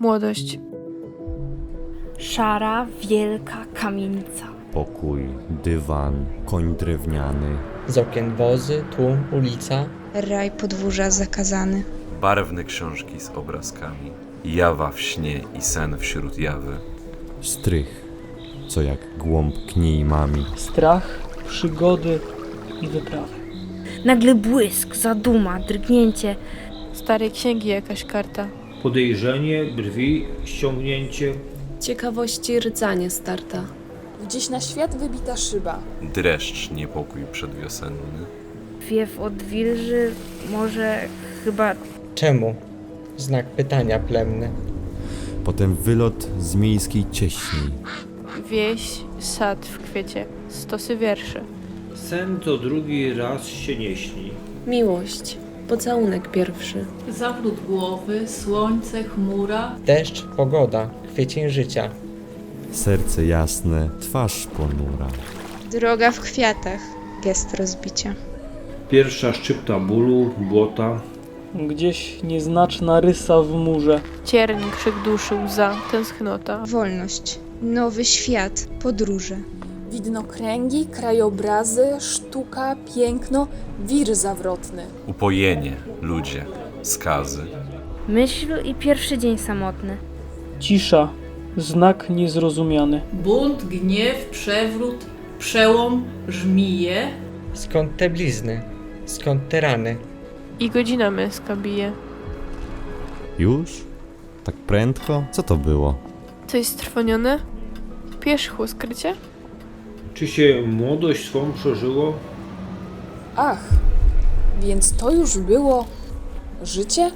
Młodość. Szara, wielka kamienica. Pokój, dywan, koń drewniany, Z okien wozy, tłum, ulica. Raj podwórza zakazany. barwne książki z obrazkami, jawa w śnie i sen wśród jawy. strych, co jak głąb knie i mami. Strach, przygody i wyprawy. Nagle błysk, zaduma, drgnięcie. Starej księgi jakaś karta. Podejrzenie, brwi, ściągnięcie. Ciekawości rdzanie starta. Gdzieś na świat wybita szyba. Dreszcz, niepokój przedwiosenny. Wiew od wilży, może chyba Czemu? Znak pytania plemny. Potem wylot z miejskiej cieśni. Wieś, sad w kwiecie. Stosy wierszy. Sen co drugi raz się nie śni. Miłość. Pocałunek pierwszy. Zawrót głowy, słońce, chmura. Deszcz, pogoda, kwiecień życia. Serce jasne, twarz ponura. Droga w kwiatach. Gest rozbicia. Pierwsza szczypta bólu, błota. Gdzieś nieznaczna rysa w murze. Cierń, krzyk duszy, łza, tęsknota. Wolność. Nowy świat. Podróże. Widnokręgi, krajobrazy, sztuka, piękno, wir zawrotny. Upojenie, ludzie, skazy. myśl i pierwszy dzień samotny. Cisza. Znak niezrozumiany. Bunt, gniew, przewrót, przełom, żmije. Skąd te blizny? Skąd te rany? I godzina męska bije. Już? Tak prędko? Co to było? Coś strwonione? Pierzchło skrycie? Czy się młodość swą przeżyło? Ach, więc to już było życie?